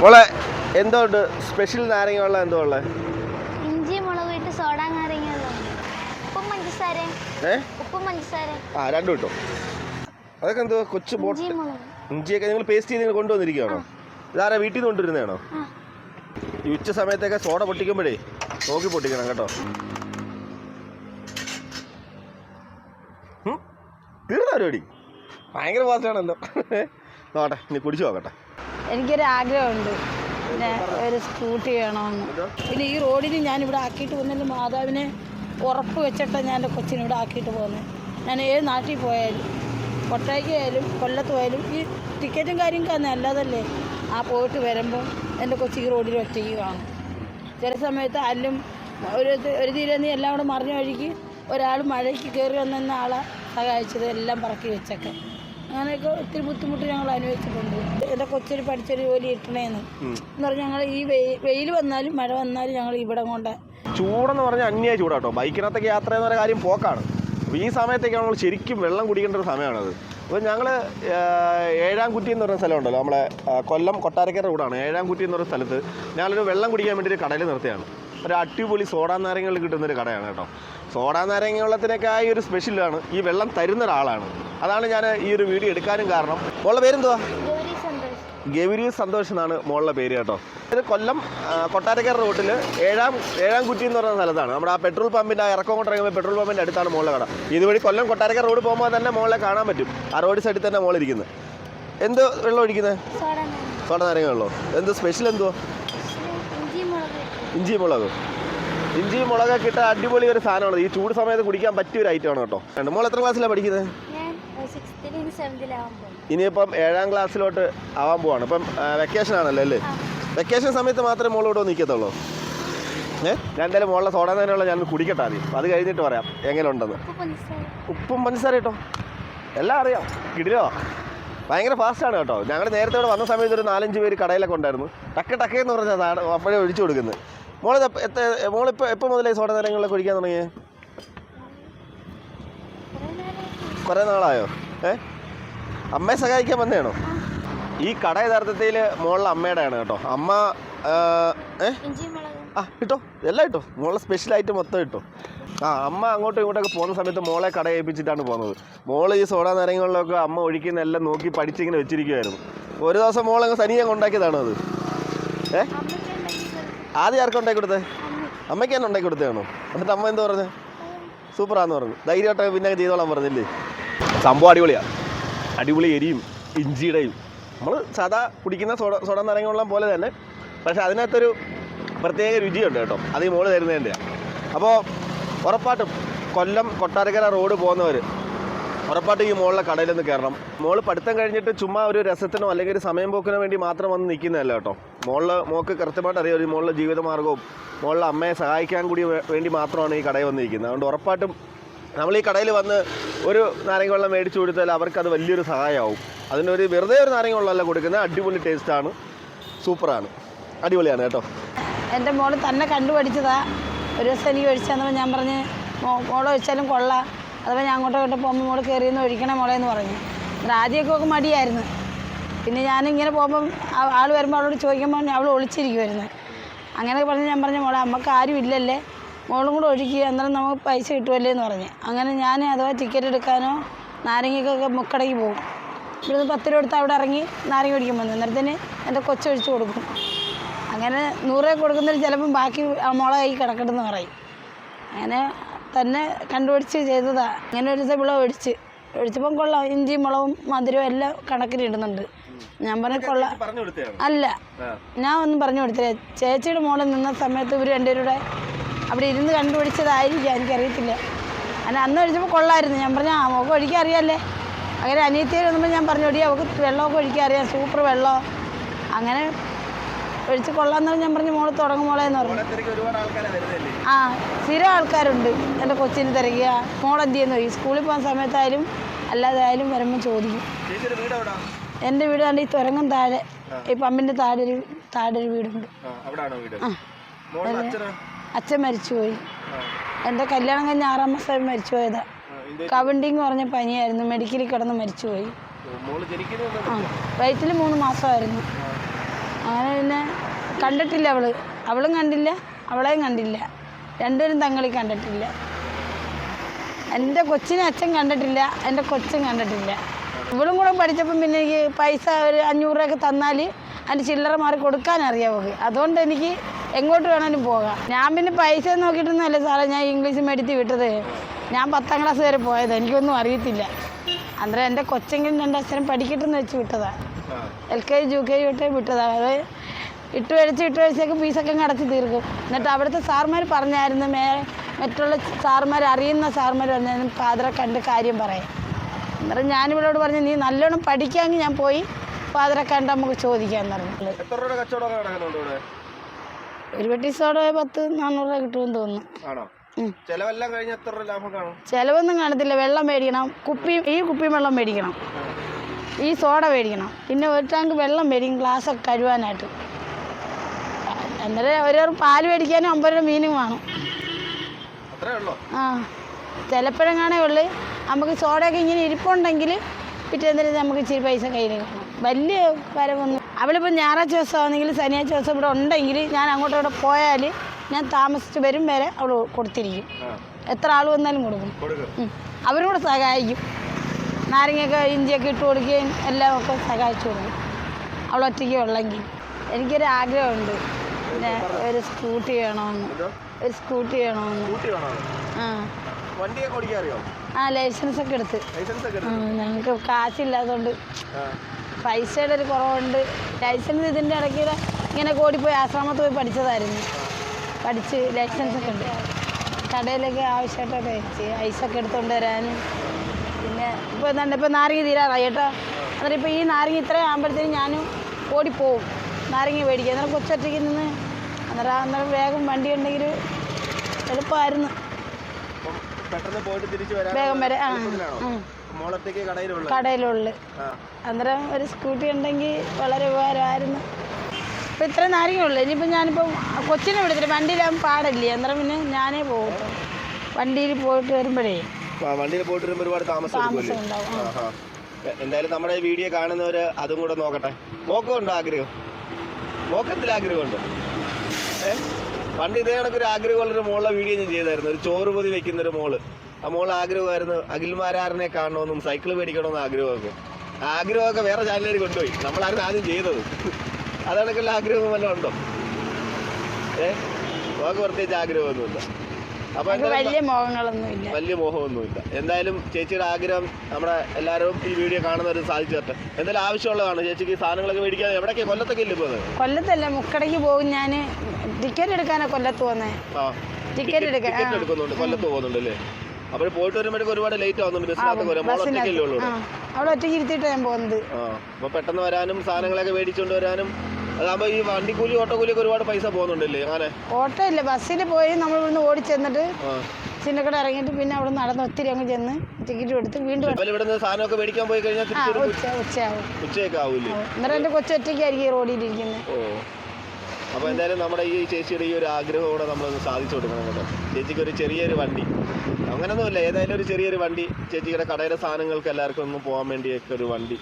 മോളെ എന്തോ ഉണ്ട് സ്പെഷ്യൽ നാരങ്ങ വെള്ളം എന്തോ ഉള്ളത് ഇഞ്ചി മുളക് ഇട്ട് സോഡ നാരങ്ങ ഉപ്പും പഞ്ചസാര ഏ? ഉപ്പും പഞ്ചസാര ആ രണ്ടും കിട്ടും അതൊക്കെ എന്തോ കൊച്ചു ബോട്ട് ഇഞ്ചിയൊക്കെ നിങ്ങൾ പേസ്റ്റ് ചെയ്ത് കൊണ്ടുവന്നിരിക്കുകയാണോ ഇതാരാ വീട്ടിൽ നിന്ന് കൊണ്ടുവരുന്നതാണോ ഈ ഉച്ച സമയത്തൊക്കെ സോഡ പൊട്ടിക്കുമ്പോഴേ നോക്കി പൊട്ടിക്കണം കേട്ടോ? തീർന്ന പരിപാടി? ഭയങ്കര പാസ്റ്റാണല്ലോ നോട്ടെ ഇനി കുടിച്ചു നോക്കട്ടെ. എനിക്കൊരു ആഗ്രഹമുണ്ട്. പിന്നെ ഒരു സ്കൂട്ടി വേണമെന്ന്. പിന്നെ ഈ റോഡിന് ഞാൻ ഇവിടെ ആക്കിയിട്ട് പോകുന്നതിൽ മാതാവിനെ ഉറപ്പ് വെച്ചിട്ടാണ് ഞാൻ എന്റെ കൊച്ചിനെ ഇവിടെ ആക്കിയിട്ട് പോകുന്നത്. ഞാൻ ഏത് നാട്ടിൽ പോയാലും കൊട്ടയ്ക്ക് ആയാലും കൊല്ലത്ത് പോയാലും ഈ ടിക്കറ്റും കാര്യങ്ങളൊക്കെ അല്ലാതല്ലേ ആ പോയിട്ട് വരുമ്പോൾ എന്റെ കൊച്ചി ഈ റോഡിൽ ഒറ്റയ്ക്ക് കാണും. ചില സമയത്ത് അല്ലും ഒരു ഒരു തീരെ എല്ലാം കൂടെ മറിഞ്ഞ വഴിക്ക് ഒരാൾ മഴയ്ക്ക് കയറി വന്നെന്ന ആളെ സഹായിച്ചത് എല്ലാം പറക്കി വെച്ചൊക്കെ. അങ്ങനെയൊക്കെ ഒത്തിരി ബുദ്ധിമുട്ട് ഞങ്ങൾ അനുഭവിച്ചിട്ടുണ്ട്. എന്റെ കൊച്ചൊരു പഠിച്ചൊരു ജോലി കിട്ടണേന്ന്. എന്ന് പറഞ്ഞാൽ ഞങ്ങൾ ഈ വെയിൽ വന്നാലും മഴ വന്നാലും ഞങ്ങൾ ഇവിടെ കൊണ്ട് ചൂടെന്ന് പറഞ്ഞാൽ അന്യായ ചൂടാട്ടോ. ബൈക്കിനകത്തൊക്കെ യാത്ര എന്ന് പറയുന്ന കാര്യം പോക്കാണ്. അപ്പോൾ ഈ സമയത്തേക്കാണ് നമ്മൾ ശരിക്കും വെള്ളം കുടിക്കേണ്ട ഒരു സമയമാണത്. അപ്പോൾ ഞങ്ങൾ ഏഴാം കുറ്റി എന്ന് പറയുന്ന സ്ഥലമുണ്ടല്ലോ. നമ്മളെ കൊല്ലം കൊട്ടാരക്കര റോഡാണ് ഏഴാം കുറ്റി എന്ന് പറയുന്ന സ്ഥലത്ത് ഞങ്ങളൊരു വെള്ളം കുടിക്കാൻ വേണ്ടി ഒരു കടയിൽ നിർത്തിയാണ്. ഒരു അടിപൊളി സോഡാ നാരങ്ങളിൽ കിട്ടുന്നൊരു കടയാണ് കേട്ടോ. സോഡാ നാരങ്ങ വെള്ളത്തിനൊക്കെയായി ഒരു സ്പെഷ്യലാണ് ഈ വെള്ളം തരുന്ന ഒരാളാണ്. അതാണ് ഞാൻ ഈ ഒരു വീഡിയോ എടുക്കാനും കാരണം. ഉള്ള പേരെന്തുവാ? ഗൗരി സന്തോഷ്. ഗവിരി സന്തോഷ് എന്നാണ് മോളുടെ പേര് കേട്ടോ. ഇത് കൊല്ലം കൊട്ടാരക്കര റോട്ടിൽ ഏഴാം ഏഴാം കുറ്റി എന്ന് പറയുന്ന സ്ഥലത്താണ്. നമ്മുടെ ആ പെട്രോൾ പമ്പിന്റെ ആ ഇറക്കം കൊണ്ട് ഇറങ്ങുമ്പോൾ പെട്രോൾ പമ്പിന്റെ അടുത്താണ് മോളെ കട. ഇതുവഴി കൊല്ലം കൊട്ടാരക്കര റോഡ് പോകുമ്പോൾ തന്നെ മോളെ കാണാൻ പറ്റും. ആ റോഡ് സൈഡിൽ തന്നെ മോളിരിക്കുന്നത് എന്ത് വെള്ളം ഒഴിക്കുന്നത് സോഡ നാരങ്ങ. സോഡ നാരങ്ങ വെള്ളമോ എന്ത് സ്പെഷ്യൽ എന്തുവാ? ഇഞ്ചി മുളക്. ഇഞ്ചി മുളക് ഇഞ്ചി മുളകൊക്കെ ഇട്ട അടിപൊളി ഒരു സാധനമാണ് ഈ ചൂട് സമയത്ത് കുടിക്കാൻ പറ്റിയ ഒരു ഐറ്റമാണ് കേട്ടോ. രണ്ട് മോൾ എത്ര ക്ലാസ്സിലാണ് പഠിക്കുന്നത് ഇനിയിപ്പം ഏഴാം ക്ലാസ്സിലോട്ട് ആവാൻ പോവാണ്. ഇപ്പം വെക്കേഷൻ ആണല്ലോ അല്ലേ? വെക്കേഷൻ സമയത്ത് മാത്രമേ ഇവിടെ നിൽക്കത്തുള്ളൂ ഏ? ഞാൻ എന്തായാലും മോളെ സോഡ തന്നെയുള്ള ഞാൻ കുടിക്കട്ടെ ആദ്യം. അത് കഴിഞ്ഞിട്ട് പറയാം എങ്ങനെ ഉണ്ടെന്ന് ഉപ്പും പഞ്ചസാര കേട്ടോ എല്ലാം അറിയാം. കിടിലോ? ഭയങ്കര ഫാസ്റ്റാണ് കേട്ടോ. ഞങ്ങൾ നേരത്തെ ഇവിടെ വന്ന സമയത്ത് ഒരു നാലഞ്ച് പേര് കടയിലൊക്കെ ഉണ്ടായിരുന്നു. ടക്ക് ടക്കേന്ന് എന്ന് പറഞ്ഞതാണ് അപ്പോഴേ ഒഴിച്ചു കൊടുക്കുന്നത് എപ്പ- എത്ര മോളിപ്പോൾ എപ്പോൾ മുതലേ സോഡ നേരങ്ങളിലൊക്കെ കുടിക്കാൻ തുടങ്ങിയേ? കുറേ നാളായോ? ഏ? അമ്മയെ സഹായിക്കാൻ വന്നതാണോ? ഈ കട യഥാർത്ഥത്തിൽ മോളിലെ അമ്മയുടെയാണ് കേട്ടോ. അമ്മ ഏ? ആ കിട്ടോ? എല്ലാം കിട്ടോ. മോളെ സ്പെഷ്യൽ ആയിട്ട് മൊത്തം കിട്ടോ. ആ അമ്മ അങ്ങോട്ടും ഇങ്ങോട്ടൊക്കെ പോകുന്ന സമയത്ത് മോളെ കട ഏൽപ്പിച്ചിട്ടാണ് പോകുന്നത്. മോൾ ഈ സോഡാ നേരങ്ങളിലൊക്കെ അമ്മ ഒഴിക്കുന്ന എല്ലാം നോക്കി പഠിച്ചിങ്ങനെ വെച്ചിരിക്കുമായിരുന്നു ഒരു ദിവസം മോളങ്ങ് സനിയങ്ങ് ഉണ്ടാക്കിയതാണോ അത് ആദ്യം ആർക്കും ഉണ്ടാക്കി കൊടുത്തത് അമ്മ അമ്മയ്ക്ക് തന്നെ ഉണ്ടാക്കി കൊടുത്തതാണോ എന്നിട്ട് അമ്മ എന്താ പറഞ്ഞത് സൂപ്പറാന്ന് പറഞ്ഞു. ധൈര്യമായിട്ട് പിന്നെ ചെയ്തോളാൻ പറഞ്ഞില്ലേ? സംഭവം അടിപൊളിയാണ് അടിപൊളി എരിയും ഇഞ്ചിയുടെയും. നമ്മൾ സാധാ കുടിക്കുന്ന സോഡ സോഡ നാരങ്ങ പോലെ തന്നെ പക്ഷേ അതിനകത്തൊരു പ്രത്യേക രുചിയുണ്ട് കേട്ടോ. അത് ഈ മോൾ തരുന്നതിന്റെയാണ് അപ്പോൾ ഉറപ്പായിട്ടും കൊല്ലം കൊട്ടാരക്കര റോഡ് പോകുന്നവർ ഉറപ്പായിട്ടും ഈ മോളിലെ കടയിൽ നിന്ന് കയറണം. മോൾ പഠിത്തം കഴിഞ്ഞിട്ട് ചുമ്മാ ഒരു രസത്തിനോ അല്ലെങ്കിൽ ഒരു സമയം പോക്കിനോ വേണ്ടി മാത്രം വന്ന് നിൽക്കുന്നതല്ല കേട്ടോ. മോളിലെ മോക്ക് കൃത്യമായിട്ട് അറിയാം ഒരു മോളിലെ ജീവിതമാർഗവും മോളിലെ അമ്മയെ സഹായിക്കാൻ കൂടി വേണ്ടി മാത്രമാണ് ഈ കടയിൽ വന്നിരിക്കുന്നത്. അതുകൊണ്ട് ഉറപ്പായിട്ടും നമ്മൾ ഈ കടയിൽ വന്ന് ഒരു നാരങ്ങ വെള്ളം മേടിച്ചു കൊടുത്താൽ അവർക്കത് വലിയൊരു സഹായമാവും. അതിനൊരു വെറുതെ ഒരു നാരങ്ങ വെള്ളമല്ല കൊടുക്കുന്നത് അടിപൊളി ടേസ്റ്റാണ് സൂപ്പറാണ് അടിപൊളിയാണ് കേട്ടോ. എന്റെ മോൾ തന്നെ കണ്ടുപഠിച്ചതാ. ഒരു ദിവസം എനിക്ക് ഒഴിച്ചു ഞാൻ പറഞ്ഞ് മോ- മോൾ ഒഴിച്ചാലും കൊള്ളാം. അഥവാ ഞാൻ അങ്ങോട്ടും ഇങ്ങോട്ടും പോകുമ്പോൾ മോൾ കയറിയെന്ന് ഒഴിക്കണേ മോളെ എന്ന് പറഞ്ഞു ആദ്യമൊക്കെ മടിയായിരുന്നു. പിന്നെ ഞാനിങ്ങനെ പോകുമ്പം ആൾ വരുമ്പോൾ അവളോട് ചോദിക്കുമ്പോൾ അവൾ ഒളിച്ചിരിക്കുമായിരുന്നു അങ്ങനെ പറഞ്ഞ് ഞാൻ പറഞ്ഞു മോളെ അമ്മയ്ക്ക് ആരും ഇല്ലല്ലേ? മോളും കൂടെ ഒഴുക്കി അന്നേരം നമുക്ക് പൈസ കിട്ടുമല്ലേ എന്ന് പറഞ്ഞ്. അങ്ങനെ ഞാൻ അഥവാ ടിക്കറ്റ് എടുക്കാനോ നാരങ്ങയ്ക്കൊക്കെ മുക്കടയ്ക്ക് പോകും. ഇവിടുന്ന് പത്ത് രൂപ എടുത്ത് അവിടെ ഇറങ്ങി നാരങ്ങ ഒഴിക്കാൻ വന്നു. അന്നേരത്തിന് എന്റെ കൊച്ചൊഴിച്ച് കൊടുക്കും. അങ്ങനെ നൂറേ കൊടുക്കുന്നതിൽ ചിലപ്പം ബാക്കി ആ മോളെ കൈ കിടക്കട്ടെന്ന് പറയും. അങ്ങനെ തന്നെ കണ്ടുപിടിച്ച് ചെയ്തതാണ് അങ്ങനെ ഒരു ദിവസം ഇവിടെ ഒഴിച്ച്. ഒഴിച്ചപ്പം കൊള്ളാം ഇഞ്ചിയും മുളകും മധുരവും എല്ലാം കണക്കിന് ഇടുന്നുണ്ട്. ഞാൻ പറഞ്ഞ കൊള്ള അല്ല. ഞാൻ ഒന്നും പറഞ്ഞു കൊടുത്തില്ല. ചേച്ചിയുടെ മോളിൽ നിന്ന സമയത്ത് ഇവർ കൂടെ അവിടെ ഇരുന്ന് കണ്ടുപിടിച്ചതായിരിക്കാം. എനിക്കറിയത്തില്ല. അങ്ങനെ അന്ന് ഒഴിച്ചപ്പോൾ കൊള്ളായിരുന്നു. ഞാൻ പറഞ്ഞു ആ മോക്ക് ഒഴിക്കാൻ അറിയാമല്ലേ അങ്ങനെ അനിയത്തിയെ വന്നപ്പോൾ ഞാൻ പറഞ്ഞു ഒടി അവൾക്ക് വെള്ളമൊക്കെ ഒഴിക്കാൻ അറിയാം. സൂപ്പർ വെള്ളം. അങ്ങനെ ഒഴിച്ച് കൊള്ളാന്ന് പറഞ്ഞ് ഞാൻ പറഞ്ഞു. മോൾ തുടങ്ങും മോളെ എന്ന് പറഞ്ഞു ആ സ്ഥിരം ആൾക്കാരുണ്ട്. എന്റെ കൊച്ചിന് തിരക്കുക മോളെന്ത് ചെയ്യുന്നു? സ്കൂളിൽ പോകുന്ന സമയത്തായാലും അല്ലാതെ ആയാലും വരുമ്പോൾ ചോദിക്കും എന്റെ വീട് കണ്ട് ഈ തുരങ്കം താഴെ ഈ പമ്പിന്റെ താഴെ ഒരു താഴെ ഒരു വീടുണ്ട് ആ. അച്ഛൻ മരിച്ചുപോയി. എന്റെ കല്യാണം കഴിഞ്ഞ ആറാം മാസം മരിച്ചു പോയതാ കവണ്ടിങ് പറഞ്ഞ പനിയായിരുന്നു. മെഡിക്കലിൽ കിടന്ന് മരിച്ചുപോയി. ആ വയറ്റിൽ മൂന്ന് മാസമായിരുന്നു. അങ്ങനെ പിന്നെ കണ്ടിട്ടില്ല അവൾ. അവളും കണ്ടില്ല അവളെയും കണ്ടില്ല. രണ്ടുപേരും തങ്ങളി കണ്ടിട്ടില്ല. എന്റെ കൊച്ചിനെ അച്ഛൻ കണ്ടിട്ടില്ല എന്റെ കൊച്ചും കണ്ടിട്ടില്ല. ഇവളും കൂടെ പഠിച്ചപ്പം പിന്നെ എനിക്ക് പൈസ ഒരു അഞ്ഞൂറ് രൂപയൊക്കെ തന്നാൽ അതിന്റെ ചില്ലറ മാറി കൊടുക്കാൻ അറിയാം അവൾക്ക് അതുകൊണ്ട് എനിക്ക് എങ്ങോട്ട് വേണമെങ്കിലും പോകാം. ഞാൻ പിന്നെ പൈസ നോക്കിയിട്ടൊന്നുമല്ല സാറേ ഞാൻ ഇംഗ്ലീഷ് മേടിച്ച് വിട്ടത്. ഞാൻ പത്താം ക്ലാസ് വരെ പോയത്. എനിക്കൊന്നും അറിയത്തില്ല. അന്നേരം എന്റെ കൊച്ചെങ്കിലും രണ്ട് അച്ഛനും പഠിക്കട്ടെന്ന് വെച്ച് വിട്ടതാണ് L K G U K G തൊട്ടേ വിട്ടതാണ് അത് ഇട്ട് കഴിച്ച് ഇട്ട് കഴിച്ചൊക്കെ ഫീസൊക്കെ അടച്ച് തീർക്കും. എന്നിട്ട് അവിടുത്തെ സാർമാർ പറഞ്ഞായിരുന്നു മേ മറ്റുള്ള സാർമാർ അറിയുന്ന സാർമാർ പറഞ്ഞായിരുന്നു ഫാദറെ കണ്ട് കാര്യം പറയാം അന്നേരം ഞാനിവളോട് പറഞ്ഞു നീ നല്ലോണം പഠിക്കാമെങ്കിൽ ഞാൻ പോയി ഫാദറെ കണ്ട് നമുക്ക് ചോദിക്കാമെന്ന് പറഞ്ഞു. ഒരു പെട്ടി സോഡ പത്ത് നാനൂറ് രൂപ കിട്ടുമെന്ന് തോന്നുന്നു. ചെലവെല്ലാം കഴിഞ്ഞ എത്ര രൂപ ലാഭം കാണും? ചിലവൊന്നും കാണത്തില്ല. വെള്ളം മേടിക്കണം. കുപ്പി ഈ കുപ്പി വെള്ളം മേടിക്കണം. ഈ സോഡ മേടിക്കണം. പിന്നെ ഒരു ടാങ്ക് വെള്ളം മേടിക്കും. ഗ്ലാസ്സൊക്കെ കഴുവാനായിട്ട് അന്നേരം ഒരു പാൽ മേടിക്കാനും അമ്പത് രൂപ മീനും വേണം. ആ. ചിലപ്പോഴെങ്ങാണേ ഉള്ളു. നമുക്ക് സോഡയൊക്കെ ഇങ്ങനെ ഇരിപ്പുണ്ടെങ്കിൽ പിറ്റേന്നിട്ട് നമുക്ക് ഇച്ചിരി പൈസ കയ്യിൽ കാണും വലിയ വരവൊന്നും അവളിപ്പോൾ ഞായറാഴ്ച ദിവസമാണെങ്കിൽ ശനിയാഴ്ച ദിവസം ഇവിടെ ഉണ്ടെങ്കിൽ ഞാൻ അങ്ങോട്ടും ഇവിടെ പോയാൽ ഞാൻ താമസിച്ച് വരും വരെ അവൾ കൊടുത്തിരിക്കും. എത്ര ആൾ വന്നാലും കൊടുക്കും. കൊടുക്കും. ഉം. അവരും കൂടെ സഹായിക്കും. നാരങ്ങയൊക്കെ ഇഞ്ചിയൊക്കെ ഇട്ട് കൊടുക്കുകയും എല്ലാം ഒക്കെ സഹായിച്ചു കൊടുക്കും. അവൾ ഒറ്റയ്ക്ക് ഉള്ളെങ്കിൽ. എനിക്കൊരു ആഗ്രഹമുണ്ട്. പിന്നെ ഒരു സ്കൂട്ടി വേണമെന്ന്. ഒരു സ്കൂട്ടി വേണമെന്ന്. ആ. വണ്ടിയൊക്കെ ഓടിക്കാൻ അറിയോ ആ ലൈസൻസ് ഒക്കെ എടുത്ത്. ലൈസൻസ് ഒക്കെ എടുത്തു ഞങ്ങൾക്ക് കാശില്ലാത്തതുകൊണ്ട് പൈസയുടെ ഒരു കുറവുണ്ട്. ലൈസൻസ് ഇതിന്റെ ഇടയ്ക്ക് ഇങ്ങനെ പോയി ആശ്രമത്തിൽ പോയി പഠിച്ചതായിരുന്നു. പഠിച്ച് ലൈസൻസ് ഒക്കെ ഉണ്ട്. കടയിലൊക്കെ ആവശ്യമായിട്ടൊക്കെ ഐസ് ഐസൊക്കെ എടുത്തുകൊണ്ട് വരാനും. പിന്നെ ഇപ്പോൾ എന്താണ്ട് ഇപ്പോൾ നാരങ്ങ തീരാറായി കേട്ടോ. അന്നേരം ഇപ്പോൾ ഈ നാരങ്ങ ഇത്രയും ആകുമ്പോഴത്തേനും ഞാനും ഓടിപ്പോവും. നാരങ്ങ മേടിക്കുക അന്നേരം കൊച്ചൊറ്റയ്ക്ക് നിന്ന് അന്നേരം അന്നേരം വേഗം വണ്ടി ഉണ്ടെങ്കിൽ എളുപ്പമായിരുന്നു പെട്ടെന്ന് പോയിട്ട് തിരിച്ചു വരാൻ വേഗം വരെ. ആ. മോളത്തേക്ക് കടയിലുള്ള? കടയിലുള്ളു. അന്നേരം ഒരു സ്കൂട്ടി ഉണ്ടെങ്കിൽ വളരെ ഉപകാരമായിരുന്നു. ഇപ്പം ഇത്ര നാരങ്ങയുള്ളൂ. ഇനിയിപ്പോൾ ഞാനിപ്പം കൊച്ചിനെ വിളിച്ചിട്ട് വണ്ടിയിലാകുമ്പോൾ പാടല്ലേ? അന്നേരം പിന്നെ ഞാനേ പോകും. വണ്ടിയിൽ പോയിട്ട് വരുമ്പോഴേ. വണ്ടിയിൽ പോയിട്ട് വരുമ്പോൾ ഒരുപാട് താമസം. എന്തായാലും നമ്മുടെ ഈ വീഡിയോ കാണുന്നവര് അതും കൂടെ നോക്കട്ടെ. നോക്കുന്നുണ്ടോ ആഗ്രഹം? നോക്കത്തിൽ ആഗ്രഹമുണ്ടോ? ഏ? പണ്ട് ഇതേ കണക്ക് ഒരു ആഗ്രഹമുള്ളൊരു മോളെ വീഡിയോ ഞാൻ ചെയ്തായിരുന്നു. ഒരു ചോറ് പൊതി വെക്കുന്ന ഒരു മോൾ. ആ മോൾ ആഗ്രഹമായിരുന്നു അഖിൽമാരാറിനെ കാണണമെന്നും സൈക്കിൾ മേടിക്കണമെന്നും ആഗ്രഹമൊക്കെ. ആഗ്രഹമൊക്കെ വേറെ ചാനലിൽ കൊണ്ടുപോയി. നമ്മളായിരുന്നു ആദ്യം ചെയ്തത്. അതണക്കുള്ള ആഗ്രഹം വല്ലതും ഉണ്ടോ? ഏഹ് നമുക്ക് പ്രത്യേകിച്ച് ആഗ്രഹമൊന്നുമില്ല. അപ്പൊ വലിയ മോഹങ്ങളൊന്നുമില്ല വലിയ മോഹമൊന്നുമില്ല. എന്തായാലും ചേച്ചിയുടെ ആഗ്രഹം നമ്മുടെ എല്ലാവരും ഈ വീഡിയോ കാണുന്നവരും സാധിച്ചു തരട്ടെ എന്തായാലും ആവശ്യമുള്ളതാണ് ചേച്ചിക്ക് സാധനങ്ങളൊക്കെ മേടിക്കാൻ. എവിടേക്ക്? കൊല്ലത്തൊക്കെ ഇല്ല പോകുന്നത്? കൊല്ലത്തല്ല മുക്കടയ്ക്ക് പോകും ഞാൻ ടിക്കറ്റ് എടുക്കാനാ കൊല്ലത്ത് പോകുന്നേ. ആ. ടിക്കറ്റ് എടുക്കാൻ. എടുക്കുന്നുണ്ട്. കൊല്ലത്ത് പോകുന്നുണ്ട് അല്ലേ? അപ്പോൾ പോയിട്ട് വരുമ്പോഴേക്ക് ഒരുപാട് ലേറ്റ് ആവുന്നുണ്ട് ബസ്സിനകത്ത് വരാം മോൾ ഒറ്റയ്ക്കല്ലേ ഉള്ളൂ അവിടെ ഒറ്റയ്ക്ക് ഇരുത്തിയിട്ട് ഞാൻ പോകുന്നത്. ആ. അപ്പോൾ പെട്ടെന്ന് വരാനും സാധനങ്ങളൊക്കെ മേടിച്ചുകൊണ്ട് വരാനും അതാകുമ്പോൾ ഈ ഓട്ടോ ഓട്ടോക്കൂലിയൊക്കെ ഒരുപാട് പൈസ പോകുന്നുണ്ടല്ലേ അങ്ങനെ? ഓട്ടോ ഇല്ല ബസ്സിൽ പോയി നമ്മൾ ഇവിടുന്ന് ഓടി ചെന്നിട്ട് ചിന്നക്കട ഇറങ്ങിയിട്ട് പിന്നെ അവിടെ നടന്ന് ഒത്തിരി അങ്ങ് ചെന്ന് ടിക്കറ്റ് എടുത്ത് വീണ്ടും ഇവിടുന്ന് സാധനമൊക്കെ മേടിക്കാൻ പോയി കഴിഞ്ഞാൽ ഉച്ച ഉച്ചയാവും. ഉച്ചയൊക്കെ ആവൂലേ അന്നേരം എന്റെ കൊച്ചൊറ്റയ്ക്കായിരിക്കും റോഡിലിരിക്കുന്നത് ഓ. അപ്പോൾ എന്തായാലും നമ്മുടെ ഈ ചേച്ചിയുടെ ഈ ഒരു ആഗ്രഹം കൂടെ നമ്മളൊന്ന് സാധിച്ചു കൊടുക്കണം കേട്ടോ. ചേച്ചിക്ക് ഒരു ചെറിയൊരു വണ്ടി. അങ്ങനൊന്നുമില്ല. ഏതായാലും ഒരു ചെറിയൊരു വണ്ടി. ചേച്ചിയുടെ കടയിലെ സാധനങ്ങൾക്ക് എല്ലാവർക്കും ഒന്ന് പോകാൻ വേണ്ടിയൊക്കെ ഒരു വണ്ടി.